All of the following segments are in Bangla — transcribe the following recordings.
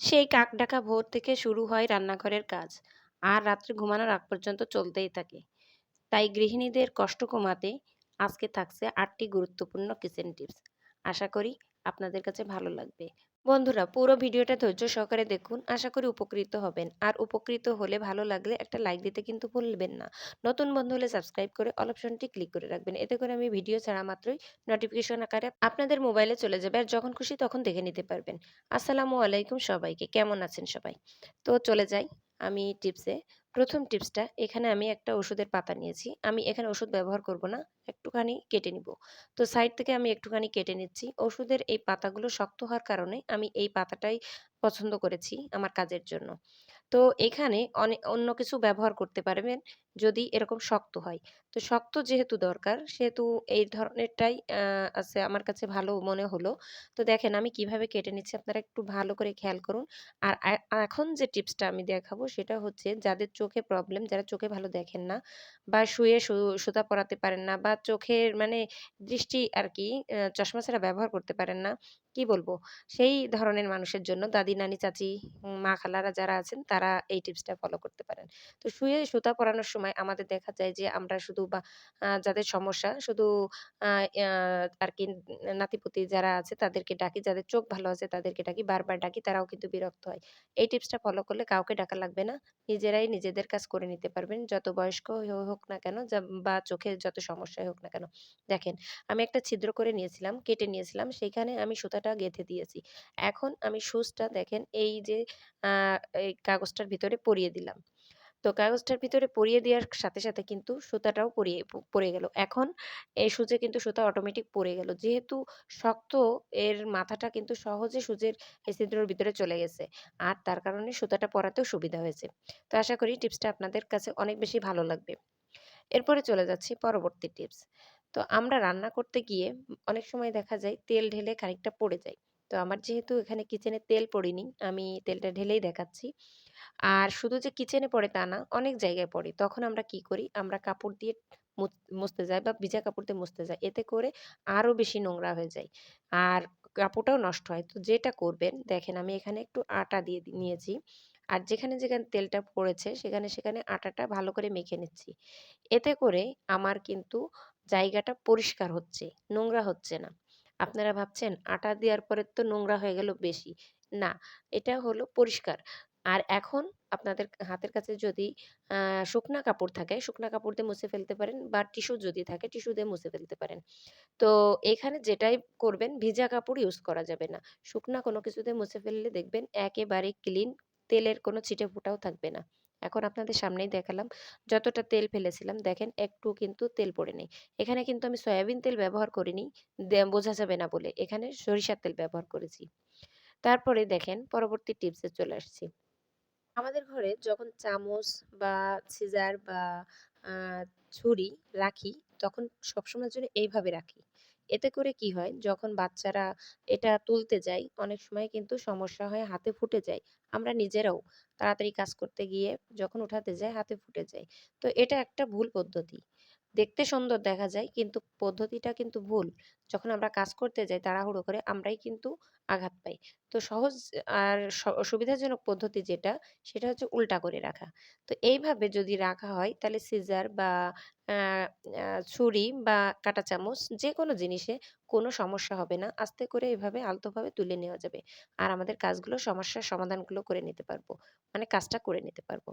সেই কাক ডাকা ভোর থেকে শুরু হয় রান্নাঘরের কাজ। আর রাত্রে ঘুমানোর আগ পর্যন্ত চলতেই থাকে। তাই গৃহিণীদের কষ্ট কমাতে আজকে থাকছে আটটি গুরুত্বপূর্ণ কিচেন টিপস। আশা করি আপনাদের কাছে ভালো লাগবে। বন্ধুরা, পুরো ভিডিওটা ধৈর্য সহকারে দেখুন। আশা করি উপকৃত হবেন। আর উপকৃত হলে ভালো লাগলে একটা লাইক দিতে কিন্তু ভুলবেন না। নতুন বন্ধু হলে সাবস্ক্রাইব করে অল অপশনটি ক্লিক করে রাখবেন। এতে করে আমি ভিডিও ছাড়া মাত্রই নোটিফিকেশন আকারে আপনাদের মোবাইলে চলে যাবে। আর যখন খুশি তখন দেখে নিতে পারবেন। আসসালামু আলাইকুম সবাইকে। কেমন আছেন সবাই? তো চলে যাই। আমি টিপসে। প্রথম টিপসটা, এখানে আমি একটা ওষুধের পাতা নিয়েছি। আমি এখানে ওষুধ ব্যবহার করব না, একটুখানি কেটে নিব। তো সাইড থেকে আমি একটুখানি কেটে নিচ্ছি। ওষুধের এই পাতাগুলো শক্ত হওয়ার কারণে আমি এই পাতাটাই পছন্দ করেছি আমার কাজের জন্য। তো এখানে অনেক অন্য কিছু ব্যবহার করতে পারবেন যদি এরকম শক্ত হয়। তো শক্ত যেহেতু দরকার, সেহেতু এই ধরনেরটাই আছে আমার কাছে ভালো মনে হলো। তো দেখেন আমি কীভাবে কেটে নিচ্ছি আপনারা একটু ভালো করে খেয়াল করুন। আর এখন যে টিপসটা আমি দেখাবো সেটা হচ্ছে যাদের চোখে প্রবলেম যারা চোখে ভালো দেখেন না বা শুয়ে সুতা পরাতে পারেন না বা চোখের মানে দৃষ্টি আর কি চশমা ছাড়া ব্যবহার করতে পারেন না, কি বলব? সেই ধরনের মানুষের জন্য দাদি, নানি, চাচি মা, খালারা যারা আছেন তারা এই টিপসটা ফলো করতে পারেন। তো শুয়ে সুতা পরানোর সময় আমাদের দেখা যায় যে আমরা শুধু বা যাদের সমস্যা শুধু আর কি নাতিপুতি যারা আছে তাদেরকে ডাকি, যাদের চোখ ভালো আছে তাদেরকে ডাকি, বারবার ডাকি, তারাও কিন্তু বিরক্ত হয়। এই টিপসটা ফলো করলে কাউকে ডাকা লাগবে না। নিজেরাই নিজেদের কাজ করে নিতে পারবেন। যত বয়স্ক হোক না কেন বা চোখের যত সমস্যাই হোক না কেন। দেখেন, আমি একটা ছিদ্র করে নিয়েছিলাম, কেটে নিয়েছিলাম, সেইখানে আমি সুতাটা গেঁথে দিয়েছি। এখন আমি সুচটা দেখেন, এই যে এই কাগজটার ভিতরে পরিয়ে দিলাম। তো কাগজটার ভিতরে পরিয়ে দেওয়ার সাথে সাথে কিন্তু সুতাটাও পরিয়ে পড়ে গেল। এখন এই সুচে কিন্তু সুতা অটোমেটিক পড়ে গেল। যেহেতু শক্ত, এর মাথাটা কিন্তু সহজে এই ছিদ্রের ভিতরে চলে গেছে। আর তার কারণে সুতাটা পরাতেও সুবিধা হয়েছে। তো আশা করি টিপসটা আপনাদের কাছে অনেক বেশি ভালো লাগবে। এরপরে চলে যাচ্ছি পরবর্তী টিপস। তো আমরা রান্না করতে গিয়ে অনেক সময় দেখা যায় তেল ঢেলে খানিকটা পড়ে যায়। তো আমার যেহেতু এখানে কিচেনে তেল পড়েনি, আমি তেলটা ঢেলেই দেখাচ্ছি। আর শুধু যে কিচেনে পড়ে তা না, অনেক জায়গায় পড়ে। তখন আমরা কি করি? আমরা কাপড় দিয়ে মুছতে যাই বা ভিজা কাপড় দিয়ে মুছতে যাই। এতে করে আরও বেশি নোংরা হয়ে যায় আর কাপড়টাও নষ্ট হয়। তো যেটা করবেন, দেখেন আমি এখানে একটু আটা দিয়ে নিয়েছি। আর যেখানে যেখানে তেলটা পড়েছে, সেখানে সেখানে আটাটা ভালো করে মেখে নিচ্ছি। এতে করে আমার কিন্তু জায়গাটা পরিষ্কার হচ্ছে, নোংরা হচ্ছে না। আপনারা ভাবছেন, আটা দেওয়ার পরে তো নোংরা হয়ে গেল বেশি। না, এটা হলো পরিষ্কার। আর এখন আপনাদের হাতের কাছে যদি শুকনা কাপড় থাকে, শুকনা কাপড় দিয়ে মুছে ফেলতে পারেন বা টিস্যু যদি থাকে, টিস্যু দিয়ে মুছে ফেলতে পারেন। তো এখানে যেটাই করবেন, ভিজা কাপড় ইউজ করা যাবে না। শুকনা কোনো কিছু দিয়ে মুছে ফেললে দেখবেন একেবারে ক্লিন তেলের কোনো ছিটে ফোটাও থাকবে না। এখন আপনাদের সামনেই দেখালাম, যতটা তেল ফেলেছিলাম, দেখেন একটু কিন্তু তেল পড়ে নেই। এখানে কিন্তু আমি সয়াবিন তেল ব্যবহার করিনি বোঝা যাবে না বলে। এখানে সরিষার তেল ব্যবহার করেছি। তারপরে দেখেন, পরবর্তী টিপসে চলে আসছি। আমাদের ঘরে যখন চামচ বা সিজার বা ছুরি রাখি, তখন সবসময়ের জন্য এইভাবে রাখি। এতে করে কি হয়, যখন বাচ্চারা এটা তুলতে যায়, অনেক সময় কিন্তু সমস্যা হয়, হাতে ফুটে যায়। আমরা নিজেরাও তাড়াতাড়ি কাজ করতে গিয়ে যখন উঠাতে যাই, হাতে ফুটে যায়। তো এটা একটা ভুল পদ্ধতি। দেখতে সুন্দর দেখা যায়, কিন্তু পদ্ধতিটা কিন্তু ভুল। যখন আমরা কাজ করতে যাই তাড়াহুড়ো করে, আমরাই কিন্তু আঘাত পাই। তো সহজ আর সুবিধাজনক পদ্ধতি যেটা, সেটা হচ্ছে উল্টা করে রাখা। তো এইভাবে যদি রাখা হয়, তাহলে সিজার বা ছুরি বা কাঁটা চামচ যে কোনো জিনিসে কোনো সমস্যা হবে না। আস্তে করে এভাবে আলতোভাবে তুলে নেওয়া যাবে। আর আমাদের কাজগুলো সমস্যার সমাধানগুলো করে নিতে পারব। মানে কাজটা করে নিতে পারব।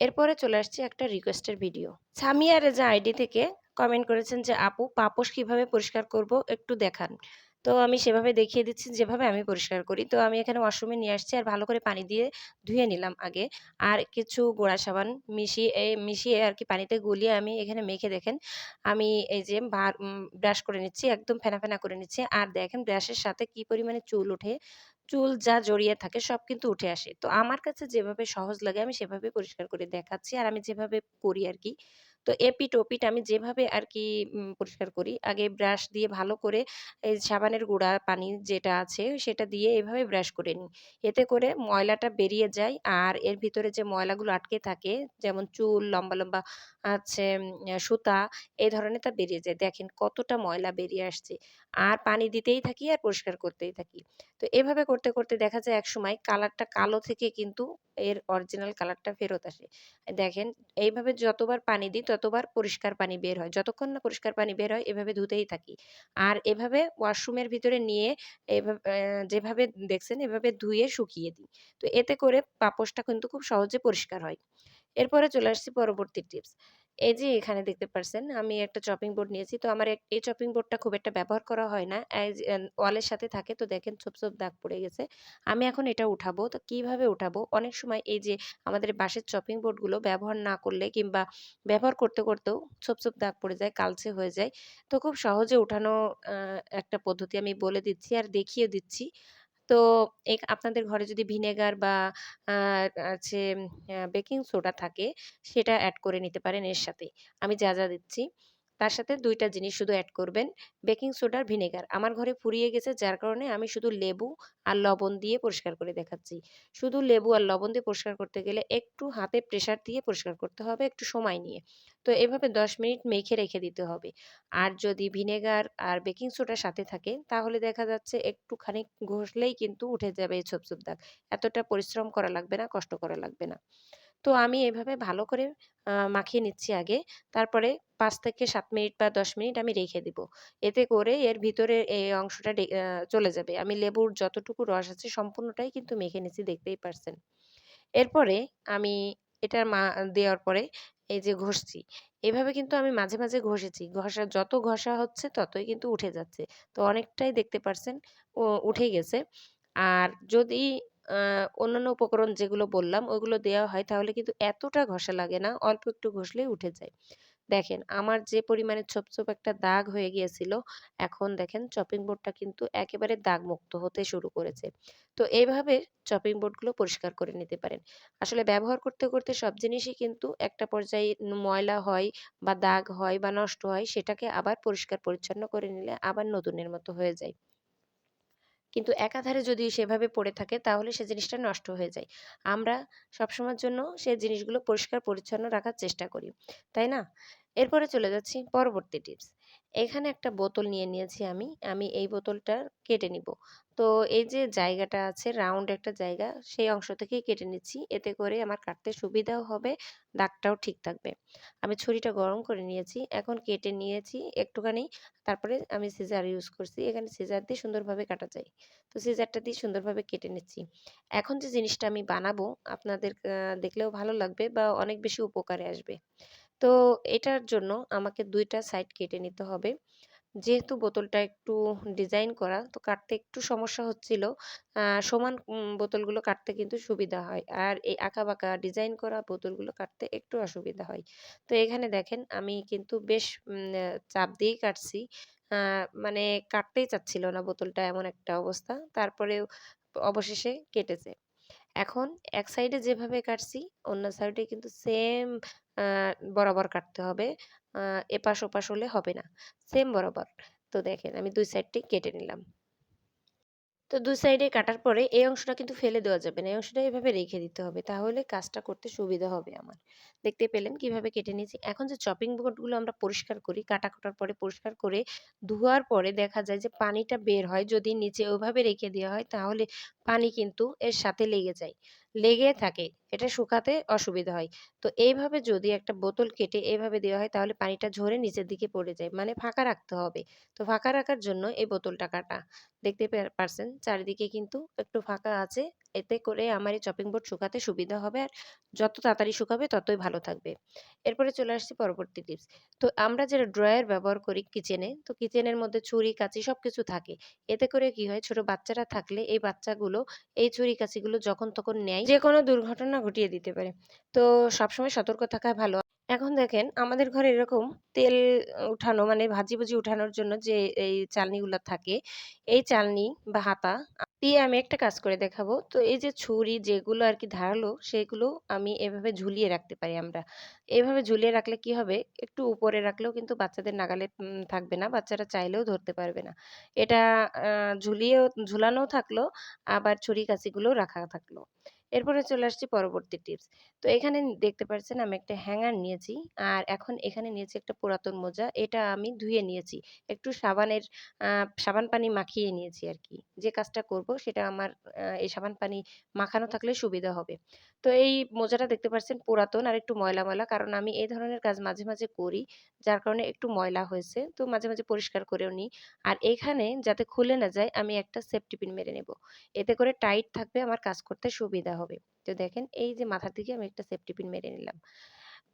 এরপরে চলে আসছে একটা রিকোয়েস্টের ভিডিও সামিয়া রেজা আইডি থেকে কমেন্ট করেছেন যে, আপু, পাপোশ কীভাবে পরিষ্কার করব একটু দেখান। তো আমি সেভাবে দেখিয়ে দিচ্ছি যেভাবে আমি পরিষ্কার করি। তো আমি এখানে ওয়াশরুমে নিয়ে আসছি আর ভালো করে পানি দিয়ে ধুয়ে নিলাম আগে। আর কিছু গোড়া সাবান মিশিয়ে মিশিয়ে আর কি পানিতে গুলিয়ে আমি এখানে মেখে দেখেন, আমি এই যে ব্রাশ করে নিচ্ছি, একদম ফেনা ফেনা করে নিচ্ছি। আর দেখেন ব্রাশের সাথে কি পরিমাণে চুল ওঠে, চুল যা জড়িয়ে থাকে সব কিন্তু উঠে আসে। তো আমার কাছে যেভাবে সহজ লাগে আমি সেভাবে পরিষ্কার করে দেখাচ্ছি আর আমি যেভাবে করি আর কি তো এপিঠ ওপিঠ আমি যেভাবে আর কি পরিষ্কার করি, আগে ব্রাশ দিয়ে ভালো করে এই সাবানের গুঁড়া পানি যেটা আছে সেটা দিয়ে এভাবে ব্রাশ করে নিই। এতে করে ময়লাটা বেরিয়ে যায় আর এর ভিতরে যে ময়লাগুলো আটকে থাকে, যেমন চুল, লম্বা লম্বা আছে সুতা এই ধরনের তা বেরিয়ে যায়। দেখেন কতটা ময়লা বেরিয়ে আসছে। আর পানি দিতেই থাকি আর পরিষ্কার করতেই থাকি। তো এভাবে করতে করতে দেখা যায় এক সময় কালারটা কালো থেকে কিন্তু এর অরিজিনাল কালারটা ফেরত আসে। দেখেন, এইভাবে যতবার পানি দিই, ততবার পরিষ্কার পানি বের হয়। যতক্ষণ না পরিষ্কার পানি বের হয়, এভাবে ধুতেই থাকি। আর এভাবে ওয়াশরুমের ভিতরে নিয়ে এভাবে যেভাবে দেখছেন, এভাবে ধুয়ে শুকিয়ে দিই। তো এতে করে পাপোশটা কিন্তু খুব সহজে পরিষ্কার হয়। এরপরে চলে আসছি পরবর্তী টিপস এই যে এখানে দেখতে পারছেন, আমি একটা চপিং বোর্ড নিয়েছি। তো আমার এই চপিং বোর্ডটা খুব একটা ব্যবহার করা হয় না। ওয়ালের সাথে থাকে। তো দেখেন ছোপ ছোপ দাগ পড়ে গেছে। আমি এখন এটা উঠাবো। তো কীভাবে উঠাবো? অনেক সময় এই যে আমাদের বাঁশের চপিং বোর্ডগুলো ব্যবহার না করলে কিংবা ব্যবহার করতে, করতেও ছোপ ছোপ দাগ পড়ে যায়, কালচে হয়ে যায়। তো খুব সহজে উঠানো একটা পদ্ধতি আমি বলে দিচ্ছি আর দেখিয়ে দিচ্ছি। তো আপনাদের ঘরে যদি ভিনেগার বা আছে বেকিং সোডা থাকে সেটা অ্যাড করে নিতে পারেন এর সাথে। আমি যা, যা দিচ্ছি তার সাথে দুইটা জিনিস শুধু অ্যাড করবেন। বেকিং সোডা আর ভিনেগার। আমার ঘরে ফুরিয়ে গেছে যার কারণে আমি শুধু লেবু আর লবণ দিয়ে পরিষ্কার করে দেখাচ্ছি। শুধু লেবু আর লবণ দিয়ে পরিষ্কার করতে গেলে একটু হাতে প্রেশার দিয়ে পরিষ্কার করতে হবে একটু সময় নিয়ে। তো এভাবে ১০ মিনিট মেখে রেখে দিতে হবে। আর যদি ভিনেগার আর বেকিং সোডার সাথে থাকে তাহলে দেখা যাচ্ছে একটুখানি ঘষলেই কিন্তু উঠে যাবে এই ছোপ, ছোপ দাগ। এতটা পরিশ্রম করা লাগবে না, কষ্ট করা লাগবে না। তো আমি এভাবে ভালো করে মাখিয়ে নিচ্ছি আগে। তারপরে পাঁচ থেকে সাত মিনিট বা ১০ মিনিট আমি রেখে দিব। এতে করে এর ভিতরে এই অংশটা চলে যাবে। আমি লেবুর যতটুকু রস আছে সম্পূর্ণটাই কিন্তু মেখে নিচ্ছি দেখতেই পারছেন। এরপরে আমি এটা মা দেওয়ার পরে এই যে ঘষছি। এভাবে কিন্তু আমি মাঝে, মাঝে ঘষেছি। ঘষা যত ঘষা হচ্ছে ততই কিন্তু উঠে যাচ্ছে। তো অনেকটাই দেখতে পারছেন উঠে গেছে। আর যদি অন্যান্য উপকরণ যেগুলো বললাম, ওগুলো দেওয়া হয় তাহলে কিন্তু এতটা ঘষা লাগে না, অল্প একটু ঘষলেই উঠে যায়। দেখেন, আমার যে পরিমাণে ছোপ ছোপ একটা দাগ হয়ে গিয়েছিল, এখন দেখেন চপিং বোর্ডটা কিন্তু একেবারে দাগ মুক্ত হতে শুরু করেছে। তো এইভাবে চপিং বোর্ডগুলো পরিষ্কার করে নিতে পারেন। আসলে ব্যবহার করতে করতে সব জিনিসই কিন্তু একটা পর্যায়ে ময়লা হয় বা দাগ হয় বা নষ্ট হয়, সেটাকে আবার পরিষ্কার পরিচ্ছন্ন করে নিলে আবার নতুনের মতো হয়ে যায়। কিন্তু একাধারে যদি সেভাবে পড়ে থাকে, তাহলে সে জিনিসটা নষ্ট হয়ে যায়। আমরা সবসময়ের জন্য সে জিনিসগুলো পরিষ্কার পরিচ্ছন্ন রাখার চেষ্টা করি, তাই না? এরপরে চলে যাচ্ছি পরবর্তী টিপস এখানে একটা বোতল নিয়ে নিয়েছি আমি আমি এই বোতলটা কেটে নিব। তো এই যে জায়গাটা আছে রাউন্ড একটা জায়গা, সেই অংশ থেকেই কেটে নিচ্ছি, এতে করে আমার কাটতে সুবিধাও হবে, দাগটাও ঠিক থাকবে। আমি ছুরিটা গরম করে নিয়েছি, এখন কেটে নিয়েছি একটুখানি, তারপরে আমি সিজার ইউজ করছি, এখানে সিজার দিয়ে সুন্দরভাবে কাটা যায়। তো সিজারটা দিয়ে সুন্দরভাবে কেটে নিচ্ছি। এখন যে জিনিসটা আমি বানাবো, আপনাদের দেখলেও ভালো লাগবে বা অনেক বেশি উপকারে আসবে। তো এটার জন্য আমাকে দুইটা সাইড কেটে নিতে হবে। যেহেতু বোতলটা একটু ডিজাইন করা, তো কাটতে একটু সমস্যা হচ্ছিল। সমান বোতলগুলো কাটতে কিন্তু সুবিধা হয়। আর এই আঁকা বাঁকা ডিজাইন করা বোতলগুলো কাটতে একটু অসুবিধা হয়। তো এখানে দেখেন, আমি কিন্তু বেশ চাপ দিয়েই কাটছি। মানে কাটতেই চাচ্ছিল না বোতলটা এমন একটা অবস্থা। তারপরেও অবশেষে কেটেছে। এখন এক সাইডে যেভাবে কাটছি, অন্য সাইডে কিন্তু সেম বরাবর কাটতে হবে। এপাশ ওপাশ হলে হবে না। সেম বরাবর। তো দেখেন, আমি দুই সাইডটি কেটে নিলাম। তো দুই সাইডে কাটার পরে এই অংশটা কিন্তু ফেলে দেওয়া যাবে না। এই অংশটা এভাবে রেখে দিতে হবে। তাহলে কাজটা করতে সুবিধা হবে আমার। দেখতে পেলেন কীভাবে কেটে নিয়েছি। এখন যে চপিং বোর্ডগুলো আমরা পরিষ্কার করি, কাটা কাটার পরে পরিষ্কার করে ধোয়ার পরে দেখা যায় যে পানিটা বের হয়। যদি নিচে ওভাবে রেখে দেওয়া হয়, তাহলে পানি কিন্তু এর সাথে লেগে যায়। লেগে থাকে, এটা শুকাতে অসুবিধা হয়। তো এইভাবে যদি একটা বোতল কেটে এইভাবে দেওয়া হয়, তাহলে পানিটা ঝরে নিচের দিকে পড়ে যায়। মানে ফাঁকা রাখতে হবে। তো ফাঁকা রাখার জন্য এই বোতলটা কাটা। দেখতে পারছেন? চারিদিকে কিন্তু একটু ফাঁকা আছে। এতে করে আমার এই চপিং বোর্ড শুকাতে সুবিধা হবে আর যত তাড়াতাড়ি শুকাবে ততই ভালো থাকবে। এরপরে চলে আসছি পরবর্তী টিপস তো আমরা যেটা ড্রয়ার ব্যবহার করি কিচেনে তো কিচেনের মধ্যে ছুরি, কাঁচি সব কিছু থাকে। এতে করে কি হয়, ছোট বাচ্চারা থাকলে এই বাচ্চাগুলো, এই ছুরি, কাঁচিগুলো যখন তখন নেয় যে কোনো দুর্ঘটনা ঘটিয়ে দিতে পারে। তো সবসময় সতর্ক থাকা ভালো। এখন দেখেন আমাদের ঘরে এরকম তেল উঠানো মানে ভাজি-ভুজি উঠানোর জন্য যে এই চালনিগুলা থাকে, এই চালনি বা হাতা দিয়ে আমি একটা কাজ করে দেখাবো। তো এই যে ছুরি যেগুলো আর কি ধারালো সেগুলো আমি এভাবে ঝুলিয়ে রাখতে পারি আমরা। এভাবে ঝুলিয়ে রাখলে কি হবে? একটু উপরে রাখলেও কিন্তু বাচ্চাদের নাগালে থাকবে না। বাচ্চারা চাইলেও ধরতে পারবে না। এটা ঝুলিয়েও ঝুলানোও থাকল, আবার ছুরি-কাঁচিগুলোও রাখা থাকল। এরপরে চলে আসছি পরবর্তী টিপস। তো এখানে দেখতে পাচ্ছেন আমি একটা হ্যাঙ্গার নিয়েছি। আর এখন এখানে নিয়েছি একটা পুরাতন মোজা। এটা আমি ধুয়ে নিয়েছি। একটু সাবানের সাবান পানি মাখিয়ে নিয়েছি আর কি যে কাজটা করব সেটা আমার এই সাবান পানি মাখানো থাকলে সুবিধা হবে। তো এই মোজাটা দেখতে পাচ্ছেন পুরাতন আর একটু ময়লা, ময়লা। কারণ আমি এই ধরনের কাজ মাঝে, মাঝে করি। যার কারণে একটু ময়লা হয়েছে। তো মাঝে, মাঝে পরিষ্কার করেও নিই। আর এখানে যাতে খুলে না যায় আমি একটা সেফটি পিন মেরে নেব। এতে করে টাইট থাকবে আমার কাজ করতে সুবিধা হবে। তো দেখেন এই যে মাথার দিকে আমি একটা সেফটি পিন মেরে নিলাম।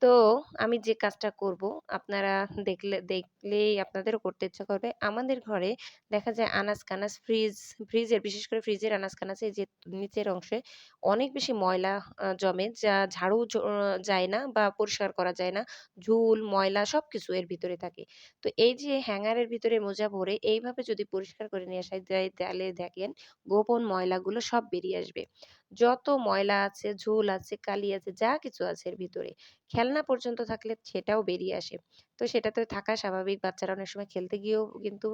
তো আমি যে কাজটা করব আপনারা দেখলে দেখলেই আপনাদেরও করতে ইচ্ছা করবে। আমাদের ঘরে দেখা যায় আনাজ-কানাজ ফ্রিজ, ফ্রিজের বিশেষ করে ফ্রিজের আনাজ-কানাজে যে নিচের অংশে অনেক বেশি ময়লা জমে যা ঝাড়ু যায় না বা পরিষ্কার করা যায় না। ঝুল, ময়লা সবকিছু এর ভিতরে থাকে। তো এই যে হ্যাঙ্গারের ভিতরে মোজা ভরে এইভাবে যদি পরিষ্কার করে নিয়ে আসা যায় তাহলে দেখেন গোপন ময়লাগুলো সব বেরিয়ে আসবে। যত ময়লা আছে, ঝোল আছে, কালি আছে, যা কিছু আছে এর ভিতরে, খেলনা পর্যন্ত থাকলে সেটাও বেরিয়ে আসে। তো সেটা তো থাকা স্বাভাবিক। বাচ্চারা অনেক সময় খেলতে গিয়েও কিন্তু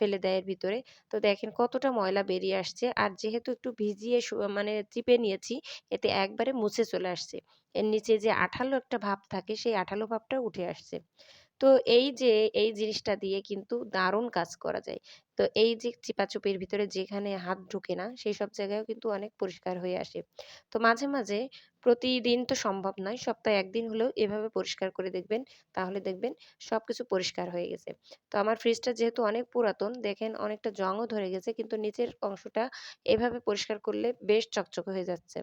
ফেলে দেয় এর ভিতরে। তো দেখেন কতটা ময়লা বেরিয়ে আসছে। আর যেহেতু একটু ভিজিয়ে মানে চিপে নিয়েছি, এতে একবারে মুছে চলে আসছে। এর নিচে যে আঠালো একটা ভাব থাকে, সেই আঠালো ভাবটা উঠে আসছে। তো এই যে এই জিনিসটা দিয়ে কিন্তু দারুণ কাজ করা যায়। তো এই যে চিপাচুপির ভিতরে যেখানে হাত ঢোকে না, সেসব জায়গায়ও কিন্তু অনেক পরিষ্কার হয়ে আসে। তো মাঝে, মাঝে প্রতিদিন তো সম্ভব নয়। সপ্তাহে একদিন হলেও এভাবে পরিষ্কার করে দেখবেন। তাহলে দেখবেন সবকিছু পরিষ্কার হয়ে গেছে। তো আমার ফ্রিজটা যেহেতু অনেক পুরাতন, দেখেন অনেকটা জংও ধরে গেছে। কিন্তু নিচের অংশটা এভাবে পরিষ্কার করলে বেশ চকচকে হয়ে যাচ্ছে।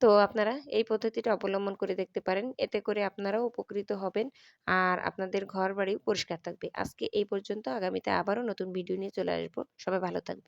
তো আপনারা এই পদ্ধতিটা অবলম্বন করে দেখতে পারেন। এতে করে আপনারাও উপকৃত হবেন। আর আপনাদের ঘর বাড়িও পরিষ্কার থাকবে। আজকে এই পর্যন্ত। আগামীতে আবারও নতুন ভিডিও নিয়ে চলে আসব সবাই ভালো থাকবেন।